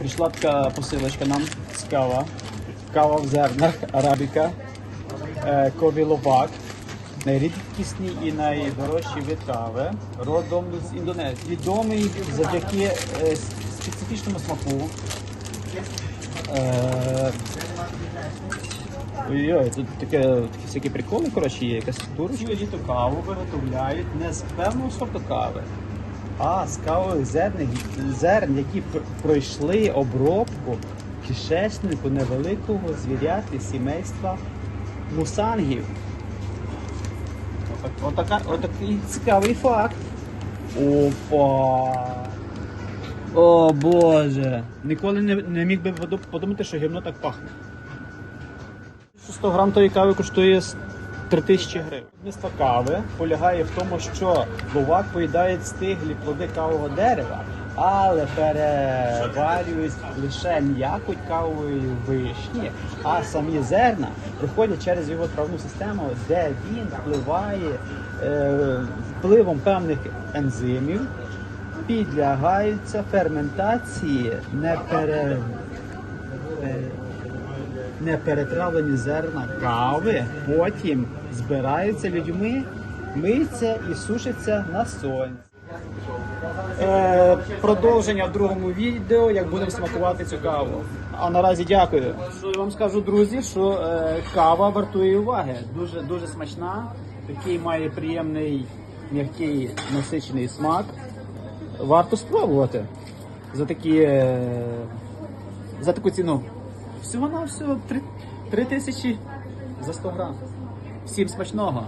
Прийшла така посилочка нам цікава. Кава в зернах, арабіка, е, кові лобак. Найрідкісні і найдорожчі вид кави, родом з Індонезії. Відомий завдяки специфічному смаку. Ой-ой, тут таке, такі всякі приколи, коротше, є якась турочка. Літо каву виготовляють не з певного сорту кави, а з кавових зерн, зерн, які пр- пройшли обробку кишечнику невеликого звіряти сімейства мусангів. Отака, отакий цікавий факт. Опа! О Боже! Ніколи не, не міг би подумати, що гімно так пахне. 100 грам тої кави коштує с- 3000 гривень. Місто кави полягає в тому, що ловак поїдає стиглі плоди кавового дерева, але переварюють лише м'якоть кавової вишні, а самі зерна проходять через його травну систему, де він впливає е, впливом певних ензимів, підлягаються ферментації, не пере неперетравлені зерна кави потім збираються людьми, миються і сушаться на сонці. Е, продовження в другому відео, як будемо смакувати цю каву. А наразі дякую. Що я вам скажу, друзі, що е, кава вартує уваги. Дуже дуже смачна, такий має приємний м'який насичений смак. Варто спробувати за такі. Е, за таку ціну. Всього на всього 3, 3 тисячі за 100 грам. Всім смачного!